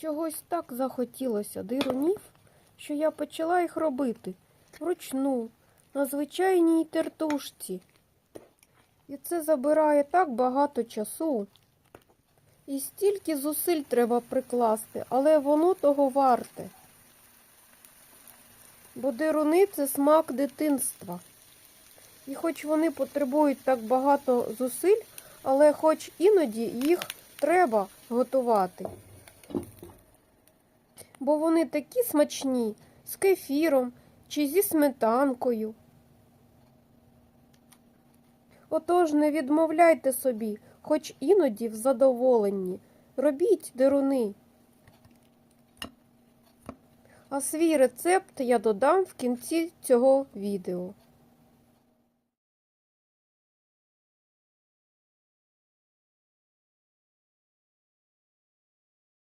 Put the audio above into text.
Чогось так захотілося дирунів, що я почала їх робити вручну, на звичайній тертушці. І це забирає так багато часу. І стільки зусиль треба прикласти, але воно того варте. Бо дируни це смак дитинства. І хоч вони потребують так багато зусиль, але хоч іноді їх треба готувати. Бо вони такі смачні з кефіром чи зі сметанкою. Отож не відмовляйте собі, хоч іноді в задоволенні. Робіть деруни. А свій рецепт я додам в кінці цього відео.